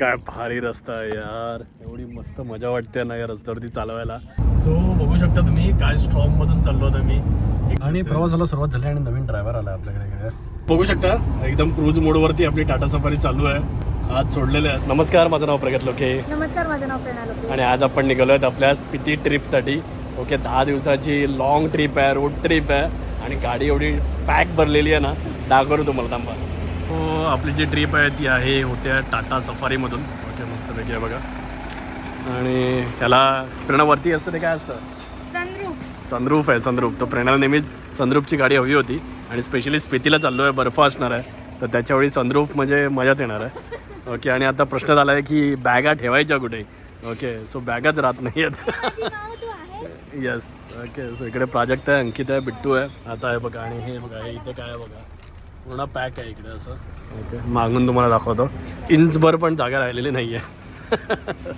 काय भारी रस्ता आहे यार. एवढी मस्त मजा वाटते ना या रस्त्यावरती चालवायला. सो बघू शकता तुम्ही काय स्ट्रॉंग मधून चाललो होतो मी. आणि प्रवासाला सुरुवात झाली आणि नवीन ड्रायव्हर आला आपल्याकडे. बघू शकता एकदम क्रूज मोडवरती आपली टाटा सफारी चालू आहे. आज सोडलेले आहेत. नमस्कार माझं नाव प्रगत लोके. नमस्कार माझं नाव प्रेरणा लोके. आणि आज आपण निघालो आहेत आपल्या स्पिती ट्रिपसाठी ओके दहा दिवसाची लॉंग ट्रिप आहे रोड ट्रिप आहे. आणि गाडी एवढी पॅक भरलेली आहे ना दाखवतो तुम्हाला थांबा. हो आपली जी ट्रिप आहे ती आहे होत्या टाटा सफारीमधून ओके मस्तपैकी आहे बघा. आणि त्याला प्रेरणावरती असतं ते काय असतं? सनरूफ सनरूफ आहे सनरूफ तर प्रेरणाला नेहमीच सनरूफची गाडी हवी होती. आणि स्पेशली स्पितीला चाललो आहे बर्फ असणार आहे. तर त्याच्यावेळी सनरूफ म्हणजे मजाच येणार आहे. ओके आणि आता प्रश्न झाला आहे की बॅगा ठेवायच्या कुठे? ओके सो बॅगाच राहत नाही आहेत येस ओके सो इकडे प्राजक्त आहे अंकित आहे बिट्टू आहे. आता आहे बघा आणि हे बघा हे इथे काय आहे बघा. पूर्ण पॅक आहे इकडे असं. ओके मागून तुम्हाला दाखवतो. इंचभर पण जागा राहिलेली नाही आहे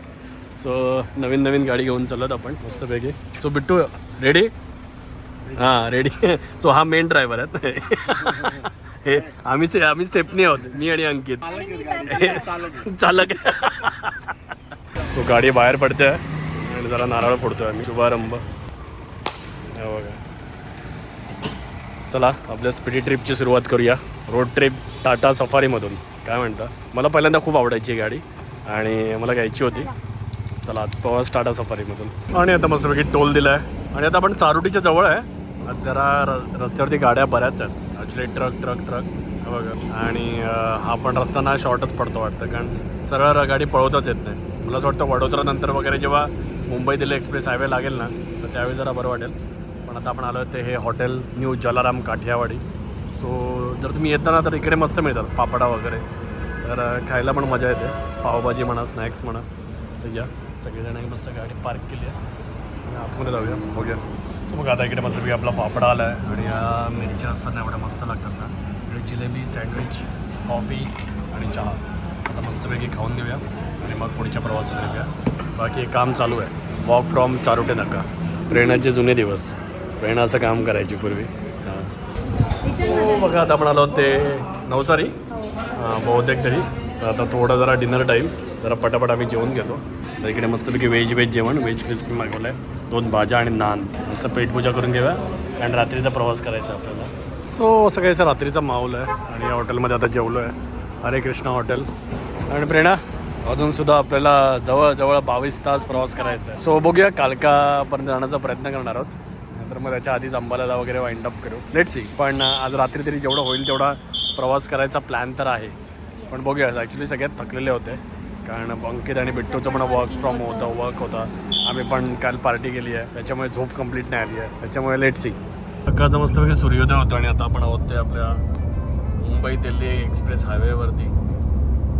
सो नवीन नवीन गाडी घेऊन चालत आपण मस्तपैकी. सो बिट्टू रेडी हां रेडी सो हा मेन ड्रायव्हर आहेत. हे आम्ही आम्ही स्टेपनी आहोत मी आणि अंकित. चालक. सो गाडी बाहेर पडते आणि जरा नारळ फोडतोय आम्ही. शुभारंभ. बघा. चला आपल्या स्पिडी ट्रिपची सुरुवात करूया. रोड ट्रिप टाटा सफारीमधून काय म्हणता? मला पहिल्यांदा खूप आवडायची ही गाडी आणि मला घ्यायची होती. चला प्रवास टाटा सफारीमधून आणि आता मस्तपैकी टोल दिला आहे आणि आता आपण चारोटीच्या जवळ आहे. आज जरा र रस्त्यावरती गाड्या बऱ्याच आहेत. ॲक्च्युली ट्रक ट्रक ट्रक बघा. आणि हा पण रस्ता ना शॉर्टच पडतो वाटतं कारण सरळ गाडी पळवताच येत नाही. मला असं वाटतं वडोदरानंतर वगैरे जेव्हा मुंबई दिल्ली एक्सप्रेस हायवे लागेल ना तर त्यावेळी जरा बरं वाटेल. पण आता आपण आलो ते हे hotel new Jalaram Kathiyawadi. So जर तुम्ही येताना तर इकडे मस्त मिळतात पापडा वगैरे. तर खायला पण मजा येते. पावभाजी म्हणा स्नॅक्स म्हणा. तर या सगळेजण एक मस्त गाडी पार्क केली आहे. आतमध्ये जाऊया बघूया. सो मग आता इकडे मस्तपैकी आपला पापडा आला आहे आणि या मिरच्या असताना एवढ्या मस्त लागतात ना. इकडे जिलेबी सँडविच कॉफी आणि चहा. आता मस्तपैकी खाऊन घेऊया आणि मग पुढच्या प्रवासाला घेऊया बाकी एक काम चालू आहे. वॉक फ्रॉम चारोटे नका. प्रेरणाचे जुने दिवस. प्रेरणा असं काम करायची पूर्वी. हां. सो बघा आता आपण आलो ते नवसारी. हां. बहुतेक तरी. तर आता थोडा जरा डिनर टाईम जरा पटापट आम्ही जेवण घेतो. तर इकडे मस्तपैकी व्हेज व्हेज जेवण व्हेज क्रिस्पी मागवलं आहे दोन भाज्या आणि नान. मस्त पेटपूजा करून घेऊया. आणि रात्रीचा प्रवास करायचा आपल्याला. सो असं काही रात्रीचा माहोल आहे. आणि या हॉटेलमध्ये आता जेवलो आहे हरे कृष्णा हॉटेल आणि प्रेरणा अजूनसुद्धा आपल्याला जवळजवळ बावीस तास प्रवास करायचा आहे. सो बघूया कालकापर्यंत जाण्याचा प्रयत्न करणार आहोत. तर मग त्याच्या आधीच अंबालाला वगैरे वाइंड अप करू. लेट सी पण आज रात्री तरी जेवढं होईल तेवढा प्रवास करायचा प्लॅन तर आहे. पण बघूया ॲक्च्युली सगळ्यात थकलेले होते. कारण अंकित आणि बिट्टूचं पण वर्क फ्रॉम होतं वर्क होता. आम्ही पण काल पार्टी केली आहे. त्याच्यामुळे झोप कंप्लीट नाही आली आहे. त्याच्यामुळे लेट सी मस्त वगैरे सूर्योदय होतो आणि आता आपण आहोत ते आपल्या मुंबई दिल्ली एक्सप्रेस हायवेवरती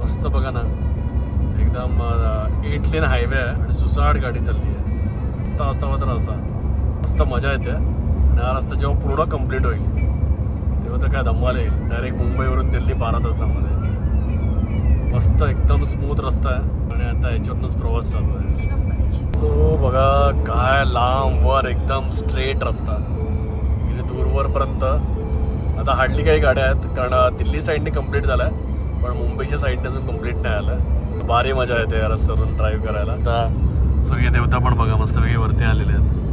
मस्त बघा ना. एकदम एट लेन हायवे आहे आणि सुसाट गाडी चालली आहे. मस्त असावा तर असा. मस्त मजा येते. आणि हा रस्ता जेव्हा पूर्ण कंप्लीट होईल. तेव्हा तर काय धम्माल येईल. डायरेक्ट मुंबईवरून दिल्ली बारा तासामध्ये. मस्त एकदम स्मूथ रस्ता आहे. आणि आता याच्यावरूनच प्रवास चालू आहे. सो बघा काय लांब वर एकदम स्ट्रेट रस्ता. म्हणजे दूरवरपर्यंत आता हार्डली काही गाड्या आहेत कारण दिल्ली साईडने कंप्लीट झाला आहे पण मुंबईच्या साईडने अजून कंप्लीट नाही आलं. भारी मजा येते या रस्त्यावरून ड्राईव्ह करायला. आता सूर्यदेवता पण बघा मस्तपैकी वरती आलेले आहेत.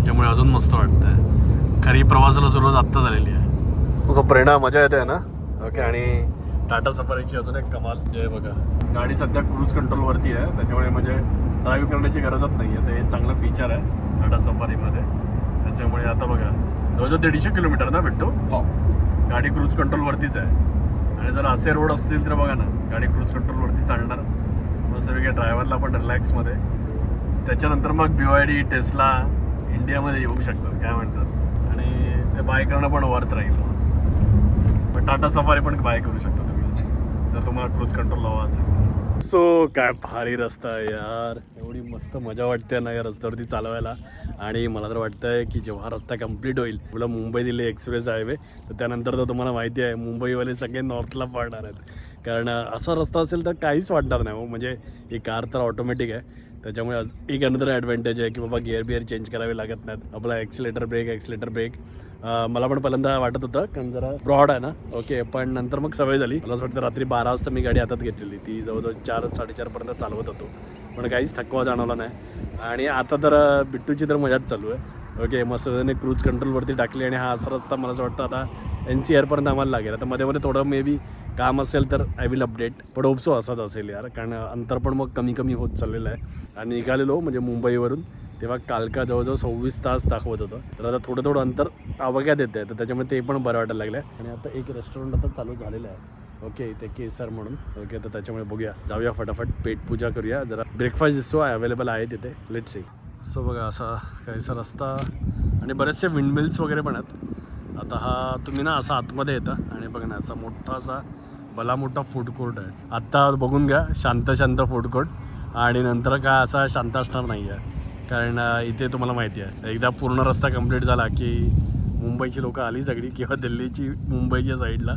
त्याच्यामुळे अजून मस्त वाटतंय. खरी प्रवासाला सुरुवात आत्ता झालेली आहे. सो प्रेरणा मजा येते ना? ओके आणि टाटा सफारीची अजून एक कमाल. जे बघा गाडी सध्या क्रूज कंट्रोलवरती आहे. त्याच्यामुळे म्हणजे ड्राईव्ह करण्याची गरजच नाही आहे ते चांगलं फीचर आहे टाटा सफारीमध्ये त्याच्यामुळे आता बघा जवळजवळ दीडशे किलोमीटर ना भेटतो? गाडी क्रूज कंट्रोलवरतीच आहे. आणि जर असे रोड असतील तर बघा ना गाडी क्रूज कंट्रोलवरती चालणार. मस्त वेगळ्या ड्रायव्हरला पण रिलॅक्समध्ये त्याच्यानंतर मग बी वाय डी टेस्ला इंडियामध्ये येऊ शकतात काय म्हणतात? आणि ते बाय करणं पण वर्थ राहील. पण टाटा सफारी पण बाय करू शकता तुम्ही. जर तुम्हाला क्रूज कंट्रोल हवा असेल सो काय भारी रस्ता आहे यार. एवढी मस्त मजा वाटते ना या रस्त्यावरती चालवायला. आणि मला तर वाटतंय की जेव्हा रस्ता कंप्लीट होईल तुला मुंबई दिल्ली एक्सप्रेस हायवे तर त्यानंतर तर तुम्हाला माहिती आहे मुंबईवाले सगळे नॉर्थला पडणार आहेत. कारण असा रस्ता असेल तर काहीच वाटणार नाही हो. म्हणजे ही कार तर ऑटोमॅटिक आहे. त्याच्यामुळे आज एक अनदर ॲडव्हान्टेज आहे की बाबा गिअर बिअर चेंज करावे लागत नाहीत. आपला ॲक्सिलेटर ब्रेक ॲक्सिलेटर ब्रेक मला पण पहिल्यांदा वाटत होतं कारण जरा ब्रॉड आहे ना. ओके पण नंतर मग सवय झाली. मला असं वाटतं रात्री बारा वाजता मी गाडी हातात घेतलेली. ती जवळजवळ चार साडेचारपर्यंत चालवत होतो. पण काहीच थकवा जाणवला नाही. आणि आता तर बिट्टूची तर मजाच चालू आहे. ओके मस्त त्याने क्रूज कंट्रोलवरती टाकली आणि हा असा रस्ता मला असं वाटतं आता एन सी आरपर्यंत आम्हाला लागेल. आता मध्ये मध्ये थोडं मे बी काम असेल तर आय विल अपडेट पण ओपसो असाच असेल यार कारण अंतर पण मग कमी कमी होत चाललेलं आहे. आणि निघालेलो म्हणजे मुंबईवरून. तेव्हा कालका जवळजवळ सव्वीस तास दाखवत होतं. तर आता थोडं थोडं अंतर आवाक्यात आहे. तर त्याच्यामुळे ते पण बरं वाटायला लागलं आहे आणि आता एक रेस्टॉरंट आता चालू झालेलं आहे. ओके इथे केसर म्हणून. ओके तर त्याच्यामुळे बघूया. जाऊया फटाफट. पेट पूजा करूया. जरा ब्रेकफास्ट दिसतो. अवेलेबल आहे तिथे लेट सी सो बघा असा काहीसा रस्ता आणि बरेचसे विंडमिल्स वगैरे पण आहेत. आता हा तुम्ही ना असा आतमध्ये येता आणि बघा ना असा मोठा असा भला मोठा फूड कोर्ट आहे. आत्ता बघून घ्या शांत शांत फूड कोर्ट आणि नंतर काय असा शांत असणार नाही आहे कारण इथे तुम्हाला माहिती आहे. एकदा पूर्ण रस्ता कंप्लीट झाला की मुंबईची लोकं आली सगळी किंवा दिल्लीची मुंबईच्या साईडला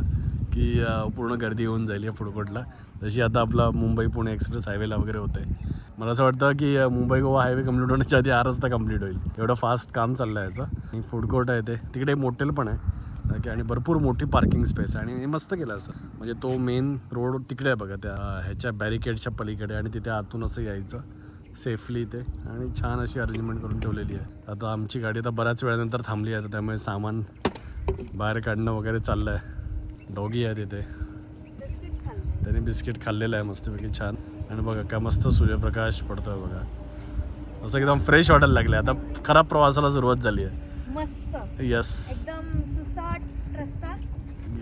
की पूर्ण गर्दी होऊन जाईल या फूड कोर्टला जशी आता आपला मुंबई पुणे एक्सप्रेस हायवेला वगैरे होतं आहे मला असं वाटतं की मुंबई गोवा हायवे कंप्लीट होण्याच्या आधी हा रस्ता कंप्लीट होईल. एवढं फास्ट काम चाललं आहे याचं. आणि फूड कोर्ट आहे ते. तिकडे मोटेल पण आहे. ओके आणि भरपूर मोठी पार्किंग स्पेस आहे. आणि हे मस्त केलं असं. म्हणजे तो मेन रोड तिकडे आहे बघा. त्या ह्याच्या बॅरिकेडच्या पलीकडे आणि तिथे आतून असं यायचं. सेफली ते. आणि छान अशी अरेंजमेंट करून ठेवलेली आहे. आता आमची गाडी आता बऱ्याच वेळानंतर थांबली आहे. तर त्यामुळे सामान बाहेर काढणं वगैरे चाललं आहे डॉगी आहे तिथे त्याने बिस्किट खाल्लेलं आहे मस्तपैकी छान. आणि बघा काय मस्त सूर्यप्रकाश पडतोय बघा. असं एकदम फ्रेश वाटायला लागलं आता खराब प्रवासाला सुरुवात झाली आहे. मस्त. यस रस्ता.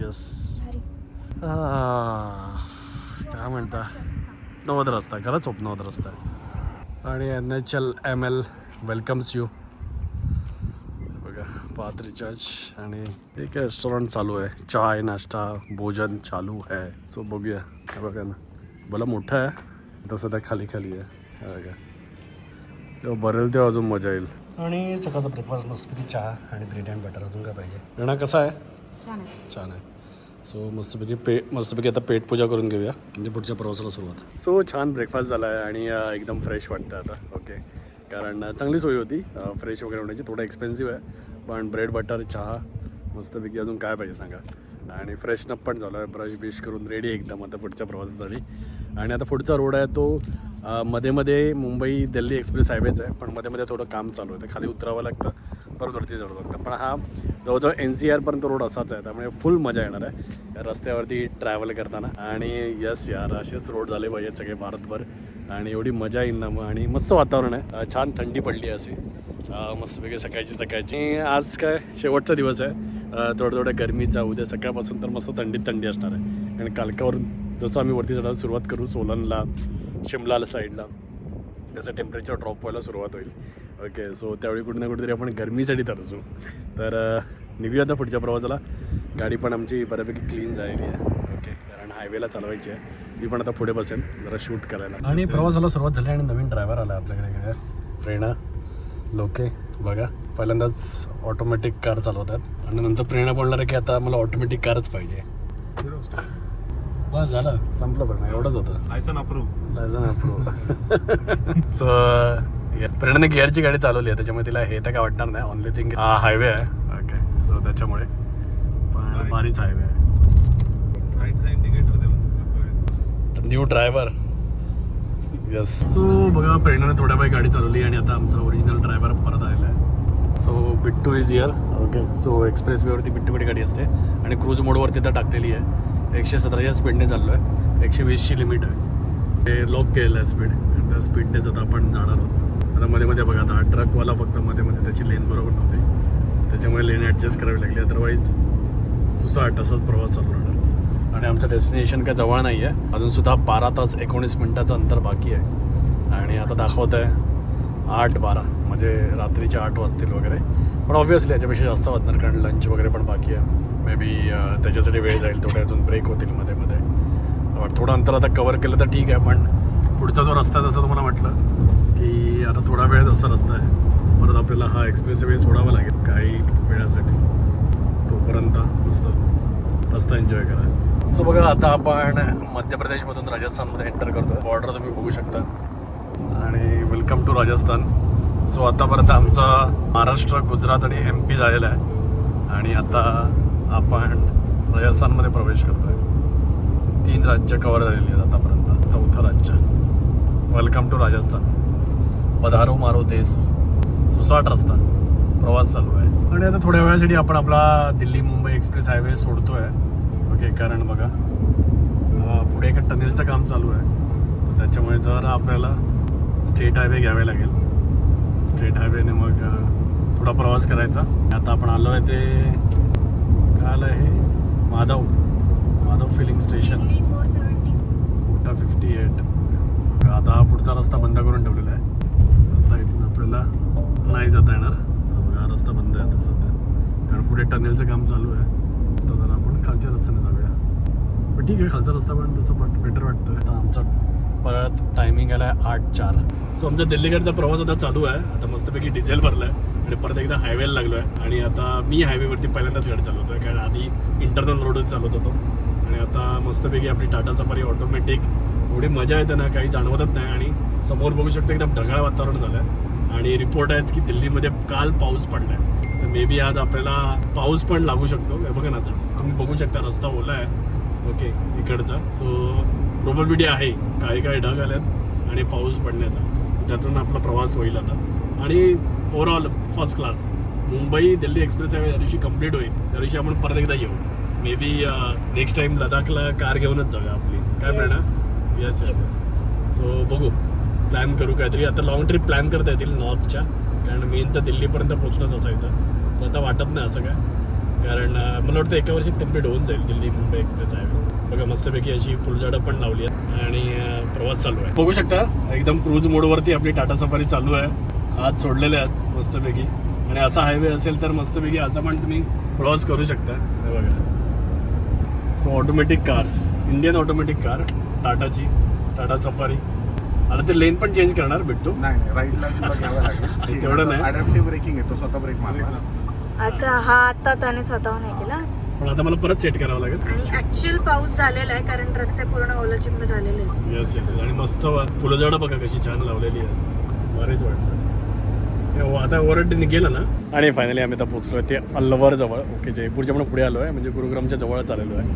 यस काय म्हणता नवद रस्ता. खरंच नवद रस्ता आहे. आणि N H L M L welcomes you बघा पात रिचार्ज आणि एक रेस्टॉरंट चालू आहे. चाय नाश्ता भोजन चालू आहे. सो बघूया. हे बघा ना. भला मोठं आहे तसं त्या खाली खाली आहे. बघा. तेव्हा भरेल तेव्हा अजून मजा येईल. आणि सकाळचा ब्रेकफास्ट मस्तपैकी चहा आणि ब्रेड अँड बटर अजून काय पाहिजे? रेणा कसा आहे? छान आहे. सो मस्तपैकी पे मस्तपैकी आता पेट पूजा करून घेऊया. म्हणजे पुढच्या प्रवासाला सुरुवात. सो छान ब्रेकफास्ट झाला आहे आणि एकदम फ्रेश वाटतं आता. ओके कारण चांगली सोय होती. फ्रेश वगैरे होण्याची. थोडं एक्सपेन्सिव्ह आहे. पण ब्रेड बटर चहा मस्तपैकी अजून काय पाहिजे सांगा? आणि फ्रेशनअप पण झालो. आहे ब्रश बिश करून रेडी एकदम आता पुढच्या प्रवासासाठी. आणि आता पुढचा रोड आहे तो मध्ये मध्ये मुंबई दिल्ली एक्सप्रेस हायवेच आहे. पण मध्ये मध्ये थोडं काम चालू आहे. तर खाली उतरावं लागतं. परत वरती चढवं पण हा जवळजवळ एन सी आरपर्यंत रोड असाच आहे. त्यामुळे फुल मजा येणार आहे. या रस्त्यावरती ट्रॅव्हल करताना. आणि यस यार असेच रोड झाले पाहिजे सगळे भारतभर. आणि एवढी मजा येईल ना मग. आणि मस्त वातावरण आहे. छान थंडी पडली अशी. मस्तपैकी सकाळची सकाळची. आज काय शेवटचा दिवस आहे. थोडं थोडं गरमीचा उद्या सकाळपासून तर मस्त थंडीत थंडी असणार आहे. आणि कालकावरून जसं आम्ही वरती चढायला सुरुवात करू सोलनला शिमला साईडला त्याचं टेम्परेचर ड्रॉप व्हायला सुरुवात होईल. ओके सो त्यावेळी कुठे ना कुठेतरी आपण गरमीसाठी तरसू. तर अ, निघूया आता पुढच्या प्रवासाला. गाडी पण आमची बऱ्यापैकी क्लीन झालेली आहे. ओके कारण हायवेला चालवायची आहे. मी पण आता पुढे बसेन जरा शूट करायला. आणि प्रवासाला सुरुवात झाली आणि नवीन ड्रायव्हर आला आपल्याकडे इकडे. प्रेरणा लोके बघा. पहिल्यांदाच ऑटोमॅटिक कार चालवतात. आणि नंतर प्रेरणा बोलणार आहे की आता मला ऑटोमॅटिक कारच पाहिजे. बस झालं. संपलं पण एवढंच होतं. Licence approve licence approve so प्रेरणाने गिअरची गाडी चालवली आहे त्याच्यामुळे तिला हे तर काय वाटणार नाही. ओनली थिंग हा हायवे आहे. ओके सो त्याच्यामुळे. पण भारीच हायवे आहे. न्यू ड्रायव्हर यस सो बघा प्रेरणाने थोड्या वेळ गाडी चालवली आणि आता आमचा ओरिजिनल ड्रायव्हर परत आलेला आहे. So Bittu is year okay so express वेवरती बिट्टूकडे गाडी असते. आणि क्रूज मोडवरती तर टाकलेली आहे. एकशे सतराच्या स्पीडने चाललो आहे एकशे वीसची लिमिट आहे. ते लॉक केलेलं आहे स्पीड त्या स्पीडनेच आता आपण जाणार आहोत. आता मध्ये मध्ये बघा आता ट्रकवाला फक्त मध्ये मध्ये त्याची लेन बरोबर नव्हती. त्याच्यामुळे लेन ॲडजस्ट करावी लागली. अदरवाईज सुसाट असाच प्रवास चालू राहणार. आणि आमचं डेस्टिनेशन काय जवळ नाही आहे अजूनसुद्धा बारा तास एकोणीस मिनटाचं अंतर बाकी आहे. आणि आता दाखवत आहे आठ बारा. म्हणजे रात्रीचे आठ वाजतील वगैरे. पण ऑब्व्हियसली याच्यापेक्षा जास्त वाजणार कारण लंच वगैरे पण बाकी आहे. मे बी त्याच्यासाठी वेळ जाईल थोडे अजून ब्रेक होतील मध्ये मध्ये. थोडं अंतर आता कवर केलं तर ठीक आहे पण पुढचा जो रस्ता आहे जसं तुम्हाला म्हटलं की आता थोडा वेळ जसा रस्ता आहे परत आपल्याला हा एक्सप्रेस वे सोडावा लागेल काही वेळासाठी. तोपर्यंत मस्त रस्ता एन्जॉय करा. सो बघा आता आपण मध्य प्रदेशमधून राजस्थानमध्ये एंटर करतो बॉर्डर तुम्ही बघू शकता. आणि वेलकम टू राजस्थान. सो आतापर्यंत आमचा महाराष्ट्र गुजरात आणि एम पी झालेला आहे. आणि आता आपण राजस्थानमध्ये प्रवेश करतो आहे तीन राज्य कव्हर झालेली आहेत आतापर्यंत. चौथं राज्य. Welcome to Rajasthan. पधारो मारो देश. सुसाट रस्ता. प्रवास चालू आहे. आणि आता थोड्या वेळासाठी आपण आपला दिल्ली मुंबई एक्सप्रेस हायवे सोडतो आहे ओके कारण बघा पुढे एका टनेलचं काम चालू आहे. त्याच्यामुळे जर आपल्याला स्टेट हायवे घ्यावे लागेल. स्टेट हायवेने मग थोडा प्रवास करायचा. आता आपण आलो आहे ते काय आलं आहे? Madhav. Madhav filling station Kota fifty eight आता हा पुढचा रस्ता बंद करून ठेवलेला आहे. आता इथून आपल्याला नाही जाता येणार. हा बघा रस्ता बंद आहे आता सध्या. कारण पुढे टनेलचं काम चालू आहे. आता जरा आपण खालच्या रस्त्याने जाऊया. पण ठीक आहे खालचा रस्ता पण तसं बट बेटर वाटतं आता आमचा परत टायमिंग आला आहे आठ चार. सो आमचा दिल्लीकडचा प्रवास आता चालू आहे. आता मस्तपैकी डिझेल भरलं आहे आणि परत एकदा हायवेला लागलो आहे आणि आता मी हायवेवरती पहिल्यांदाच गाडी चालवतोय कारण आधी इंटरनल रोडच चालवत होतो. आणि आता मस्तपैकी आपली टाटा सफारी ऑटोमॅटिक एवढी मजा येते ना काही जाणवतच नाही. आणि समोर बघू शकतो एकदम ढगाळ वातावरण झालं आहे आणि रिपोर्ट आहेत की दिल्लीमध्ये काल पाऊस पडला आहे तर मे बी आज आपल्याला पाऊस पण लागू शकतो. हे बघा ना तुम्ही बघू शकता रस्ता ओला आहे. ओके इकडचा. सो प्रोबॅबिलिटी आहे. काही काही ढग आल्यात आणि पाऊस पडण्याचा. त्यातून आपला प्रवास होईल आता. आणि overall first class Mumbai Delhi express highway त्या दिवशी कंप्लीट होईल. त्या दिवशी आपण परत एकदा येऊ. मे बी नेक्स्ट टाइम लडाखला कार घेऊनच जाऊया आपली. काय Prerna yes yes yes so बघू. प्लॅन करू काहीतरी. आता लॉंग ट्रिप प्लॅन करता येतील नॉर्थच्या कारण मेन तर दिल्लीपर्यंत पोहोचणंच असायचं. तर आता वाटत नाही असं काय. कारण अं, मला वाटतं एका वर्षात कंप्लीट होऊन जाईल दिल्ली मुंबई एक्सप्रेस हायवे. बघा मस्तपैकी अशी फुलझाडं पण लावली आहेत आणि प्रवास चालू आहे. बघू शकता एकदम क्रूज मोडवरती आपली टाटा सफारी चालू आहे. हात सोडलेले आहेत मस्तपैकी आणि असा हायवे असेल तर मस्तपैकी असा पण तुम्ही प्रवास करू शकता. हे बघा. So automatic cars Indian automatic car टाटाची टाटा सफारी आता ते लेन पण चेंज करणार बिट्टू नाही नाही राईटला तेवढं नाही. ब्रेकिंग येतो स्वतः ब्रेक मारला अच्छा हा आता त्याने स्वतःहून हे केला? पण आता मला परत सेट करावं लागेल. आणि ऍक्च्युअल पाऊस झालेला आहे कारण रस्ते पूर्ण ओलं चिंब झालेले आहेत. येस येस आणि मस्त वा- फुलझाडं बघा कशी छान लावलेली आहेत. बरेच वाटतं. हे व- आता ओरड गेलं ना? आणि फायनली आम्ही आता पोचलो आहे ते अल्लवर जवळ. ओके जयपूरच्या पण पुढे आलो आहे म्हणजे गुरुग्रामच्या जवळच आलेलो आहे.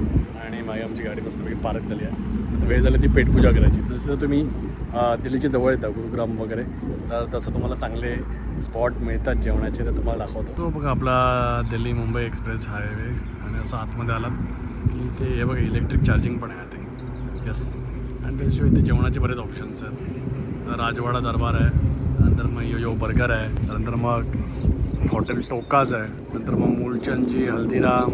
आणि मागे आमची गाडी मस्तपैकी पार्क झाली आहे. आता वेळ झाली ती पेटपूजा करायची. जसं तुम्ही दिल्लीच्या जवळ येता गुरुग्राम वगैरे तर तसं तुम्हाला चांगले स्पॉट मिळतात जेवणाचे ते तुम्हाला दाखवतो. तो बघा आपला दिल्ली मुंबई एक्सप्रेस हायवे. असं आतमध्ये आलात की इथे हे बघा इलेक्ट्रिक चार्जिंग पण आहे आय थिंक येस आणि त्याच्याशिवाय इथे जेवणाचे बरेच ऑप्शन्स आहेत. राजवाडा दरबार आहे नंतर मग यो यो बर्गर आहे नंतर मग हॉटेल टोकाज आहे नंतर मग मूलचंदजी हल्दीराम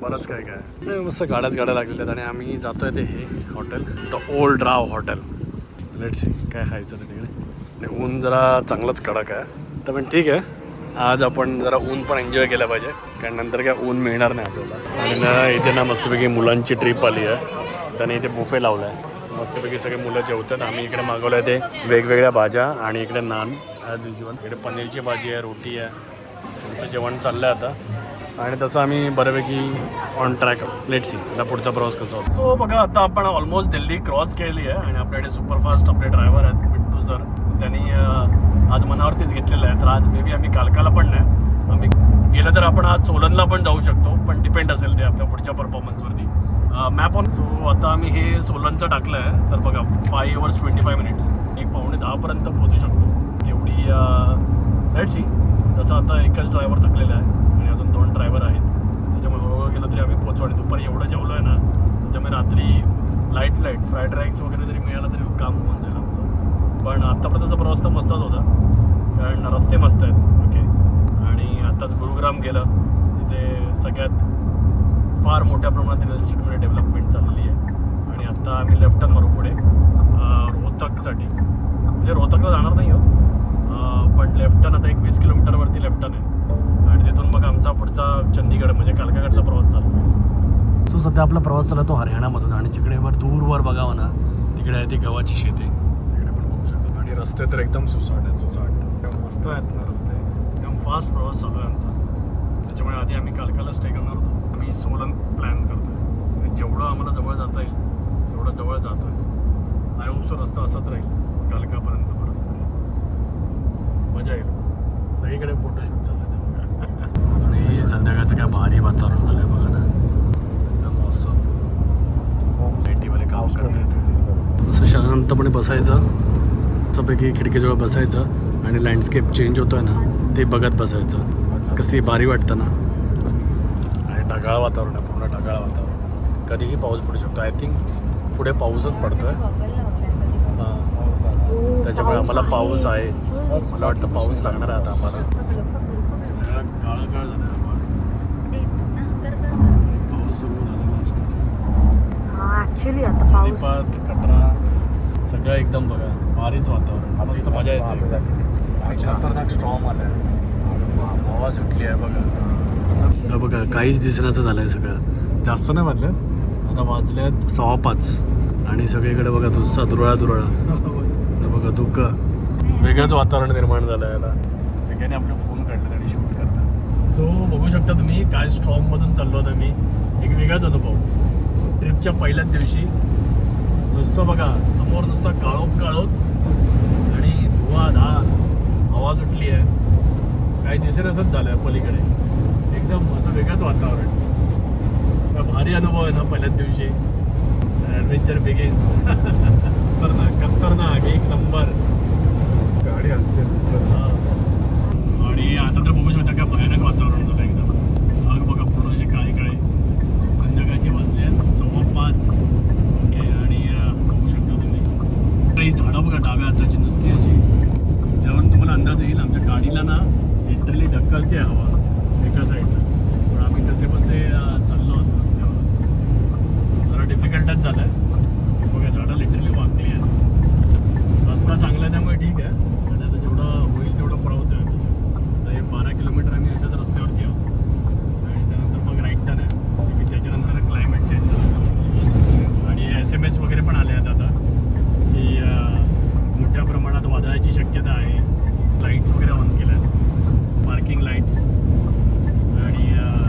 बरंच काय काय नाही, मस्त गाड्याच गाड्या लागलेल्या आहेत आणि आम्ही जातो आहे ते हे hotel the old Rao hotel let see काय खायचं ते तिकडे? आणि ऊन जरा चांगलंच कडक आहे. तर पण ठीक आहे. आज आपण जरा ऊन पण एन्जॉय केलं पाहिजे. कारण नंतर काय ऊन मिळणार नाही आपल्याला. आणि ना इथे ना मस्तपैकी मुलांची ट्रिप आली आहे. त्याने इथे बुफे लावला आहे मस्तपैकी सगळे मुलं जेवतात. आम्ही इकडे मागवलं आहे ते वेगवेगळ्या भाज्या आणि इकडे नान ॲज युजल इकडे पनीरची भाजी आहे रोटी आहे. आमचं जेवण चाललं आहे आता. आणि तसं आम्ही बऱ्यापैकी ऑन ट्रॅक लेट सी आता पुढचा प्रवास कसा होतो. सो बघा आता आपण ऑलमोस्ट दिल्ली क्रॉस केली आहे आणि आपल्याकडे सुपरफास्ट आपले ड्रायव्हर आहेत बिट्टू सर त्यांनी आज मनावरतीच घेतलेलं आहे. तर आज मे बी आम्ही कालकाला पण नाही. आम्ही गेलं तर आपण आज सोलनला पण जाऊ शकतो पण डिपेंड असेल ते आपल्या पुढच्या परफॉर्मन्सवरती मॅप ऑन सो आता आम्ही हे सोलनचं टाकलं आहे तर बघा five hours twenty five minutes एक पावणे दहापर्यंत पोहोचू शकतो. तेवढी राईट सी तसं आता एकच ड्रायव्हर थकलेला आहे आणि अजून दोन ड्रायव्हर आहेत. त्याच्यामुळे हळूहळू गेलं तरी आम्ही पोहोचू आणि दुपारी एवढं जेवलो आहे ना त्याच्यामुळे रात्री लाइट लाइट फ्राईड राईस वगैरे जरी मिळालं तरी काम होऊन जाईल. पण आत्तापर्यंतचा प्रवास तर मस्तच होता. कारण रस्ते मस्त आहेत. ओके आणि आत्ताच गुरुग्राम गेलं. तिथे सगळ्यात फार मोठ्या प्रमाणात रिअल इस्टेटमध्ये डेव्हलपमेंट चाललेली आहे. आणि आत्ता आम्ही लेफ्ट टर्न मारू पुढे रोहतकसाठी. म्हणजे रोहतकला जाणार नाही आहोत पण लेफ्ट टर्न आता एक वीस किलोमीटरवरती लेफ्ट टर्न आहे. आणि तिथून मग आमचा पुढचा चंदीगड म्हणजे कालकाकडचा प्रवास चालू सो सध्या आपला प्रवास चालला तो हरियाणामधून आणि जिकडे वर दूरवर बघावं ना तिकडे आहे ती गव्हाची शेती तिकडे पण बघू शकतो आणि रस्ते तर एकदम सुसाट आहेत सुसाट. एकदम मस्त आहेत ना रस्ते. एकदम फास्ट प्रवास चालू आहे आमचा. त्याच्यामुळे आधी आम्ही कालकाला स्टे करणार होतो. आम्ही सोलन प्लॅन करतोय. जेवढं आम्हाला जवळ जाता येईल तेवढं जवळ जातोय. आय होप सो रस्ता असाच राहील. कालकापर्यंत परत मजा येईल. सगळीकडे फोटोशूट चाललं आणि संध्याकाळचं काय भारी वातावरण झालंय बघा ना. एकदम मौसम लाईटीमध्ये काम करता येतं असं शांतपणे बसायचं. असंपैकी खिडकीजवळ बसायचं आणि लँडस्केप चेंज होतोय ना ते बघत बसायचं. कशी भारी वाटतं ना. आणि ढगाळ वातावरण आहे पूर्ण ढगाळ वातावरण कधीही पाऊस पडू शकतो. आय थिंक पुढे पाऊसच पडतोय. हां. त्याच्यामुळे आम्हाला पाऊस आहेच मला वाटतं पाऊस लागणार आहे आता आम्हाला. सगळं काळं काळ झालं पाऊस सुरू हा ऍक्च्युली आता कटरा सगळं एकदम बघा. भारीच वातावरण मस्त मजा येते. आणि खतरनाक स्ट्रॉम आलाय. हवा सुटली आहे बघा. बघा काहीच दिसण्याचं झालंय सगळं. जास्त नाही वाजल्यात आता वाजल्यात सहा पाच. आणि सगळीकडे बघा दुसरा दुरळा दुरळा बघा धुकं वेगळंच वातावरण निर्माण झालं याला सगळ्यांनी आपले फोन काढले आणि शूट करतात. सो बघू शकता तुम्ही काय स्ट्रॉममधून चाललो होतो मी. एक वेगळाच अनुभव. ट्रिपच्या पहिल्याच दिवशी नुसतं बघा समोर नुसतं काळोख काळोख आणि धुवा धार हवा सुटली आहे काही दिसेनासच झालं आहे पलीकडे. एकदम असं वेगळंच वातावरण. भारी अनुभव आहे ना पहिल्याच दिवशी. ॲडव्हेंचर बिगिन्स खतरनाक खतरनाक. एक नंबर. गाडी हलते. आणि आता तर बघू शकता काय भयानक वातावरण झालं एकदम. आग बघा पूर्ण असे काळे काळे. संध्याकाळचे वाजले आहेत. सव्वा पाच ओके आणि अं, बघू शकता तुम्ही काही झाडं बघा डाव्या हाताची नुसती अशी. त्यावरून तुम्हाला अंदाज येईल आमच्या गाडीला ना लिटरली ढकलते हवा एका साईडला पण आम्ही कसे बसे चाललो होतो रस्त्यावर. जरा डिफिकल्टच झालं आहे बघा झाडं लिटरली वाकली आहेत. रस्ता चांगला आहे त्यामुळे ठीक आहे आणि आता जेवढं होईल तेवढं पळवतोय आम्ही आता हे बारा किलोमीटर आम्ही अशाच रस्त्यावरती आहोत आणि त्यानंतर मग राईट टर्न आहे मे बी त्याच्यानंतर क्लायमेट चेंज झालं आणि एस एम एस वगैरे पण आले आहेत आता की अं, मोठ्या प्रमाणात वादळाची शक्यता आहे लाईट्स वगैरे ऑन केल्या आहेत पार्किंग लाईट्स आणि अं,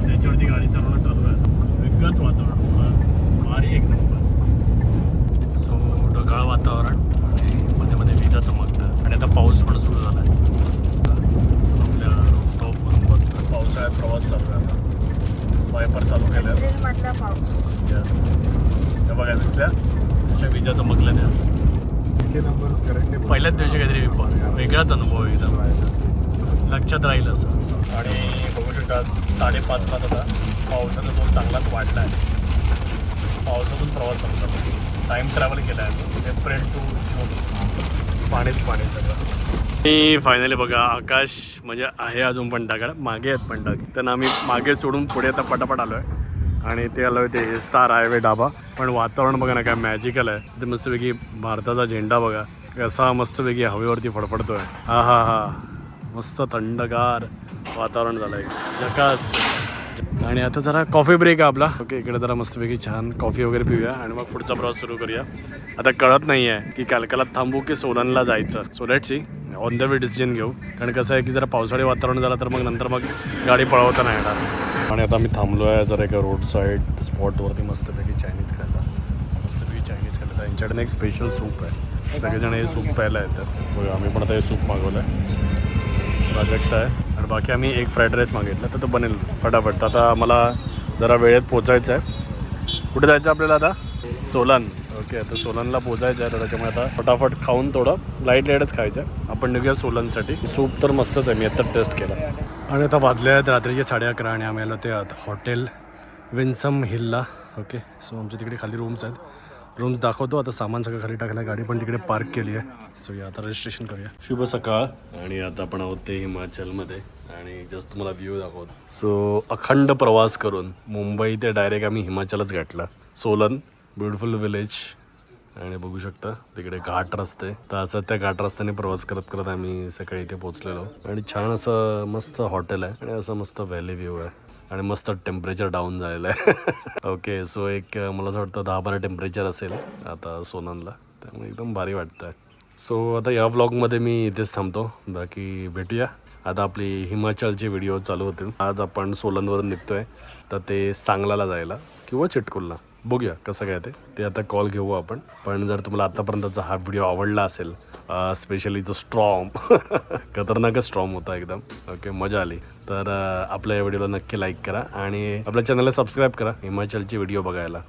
त्याच्यावरती गाडी चालवणं चालू आहे वेगळंच वातावरण भा- भारी एक नंबर सो ढगाळ वातावरण आणि मध्ये मध्ये विजा चमकतात आणि आता पाऊस पण सुरू झाला आहे आपल्या रूफटॉपवरून बघतो पावसाळ्यात प्रवास चालू आहे आता वायपर चालू केल्या एप्रिल मधला पाऊस यस बघा दिसल्या. अशा विजा चमकल्या त्या. पहिल्याच दिवशी काहीतरी वेगळाच अनुभव आहे एकदम. लक्षात राहील असं. आणि बघू शकता साडेपाचला आता पावसाचा जोर चांगलाच वाढला आहे. पावसातून प्रवास समजा टाईम ट्रॅव्हल केला आहे एप्रिल टू जून पाणीच पाणी सगळं. मी फायनली बघा आकाश म्हणजे आहे अजून पण ढगाळ मागे आहेत पण ढग त्यांना आम्ही मागे सोडून पुढे आता पटापट आलो आहे आणि ते आलं ते स्टार हायवे डाबा पण वातावरण बघा ना काय मॅजिकल आहे. ते मस्तपैकी भारताचा झेंडा बघा. कसा मस्तपैकी हवेवरती फडफडतोय. हा हा हा. मस्त थंडगार वातावरण झालंय. झकास. आणि आता जरा कॉफी ब्रेक आहे आपला. ओके इकडे जरा मस्तपैकी छान कॉफी वगैरे पिऊया आणि मग पुढचा प्रवास सुरू करूया. आता कळत नाही आहे की कालकाला थांबू की सोलनला जायचं. So let see on the way decision घेऊ. कारण कसं आहे की जरा पावसाळी वातावरण झालं तर मग नंतर मग गाडी पळवता नाही येणार. आणि आता मी थांबलो आहे जरा एका रोड साईड स्पॉटवरती मस्तपैकी चायनीज खायला. मस्तपैकी चायनीज खायला. त्यांच्याकडनं एक स्पेशल सूप आहे. सगळेजण हे सूप प्यायला येतात. बघा आम्ही पण आता हे सूप मागवलं आहे प्राजक्त आहे. आणि बाकी आम्ही एक फ्राईड राईस मागितला तर तो बनेल फटाफट. तर आता मला जरा वेळेत पोचायचं आहे. कुठे जायचं आपल्याला आता? सोलन. ओके तर सोलनला पोचायचं आहे तर त्याच्यामुळे आता फटाफट खाऊन थोडं लाइट लाईटच खायचं आहे. आपण निघूया सोलनसाठी. सूप तर मस्तच आहे. मी आता टेस्ट केला. आणि आता वाजले आहेत रात्रीचे साडे अकरा आणि आम्ही आलो ते हॉटेल विन्सम हिलला. ओके सो आमच्या तिकडे खाली रूम्स आहेत. रूम्स दाखवतो. आता सामान सगळं खाली टाकलं गाडी पण तिकडे पार्क केली आहे. सो या आता रजिस्ट्रेशन करूया. शुभ सकाळ. आणि आता आपण आहोत ते हिमाचलमध्ये. आणि जस्ट तुम्हाला व्ह्यू दाखवतो. सो अखंड प्रवास करून मुंबई ते डायरेक्ट आम्ही हिमाचलच गाठला. सोलन ब्युटिफुल विलेज आणि बघू शकता तिकडे घाट रस्ते. तर असं त्या घाट रस्त्याने प्रवास करत करत आम्ही सकाळी इथे पोहोचलेलो. आणि छान असं मस्त हॉटेल आहे आणि असं मस्त व्हॅली व्ह्यू आहे. आणि मस्त टेम्परेचर डाऊन झालेलं आहे. ओके सो एक मला असं वाटतं दहा बारा टेम्परेचर असेल आता सोननला. त्यामुळे एकदम भारी वाटतं सो आता या व्लॉगमध्ये मी इथेच थांबतो. बाकी भेटूया. आता आपली हिमाचलचे व्हिडिओ चालू होतील. आज आपण सोलनवरून निघतोय. तर ते सांगलाला जायला किंवा चिटकुलला. बघूया कसं काय ते. ते आता कॉल घेऊ आपण. पण जर तुम्हाला आत्तापर्यंतचा हा व्हिडिओ आवडला असेल स्पेशली जो स्ट्रॉम खतरनाकच स्ट्रॉम होता एकदम. ओके मजा आली. तर आपल्या या व्हिडिओला नक्की लाईक करा आणि आपल्या चॅनलला सबस्क्राईब करा हिमाचलचे व्हिडिओ बघायला.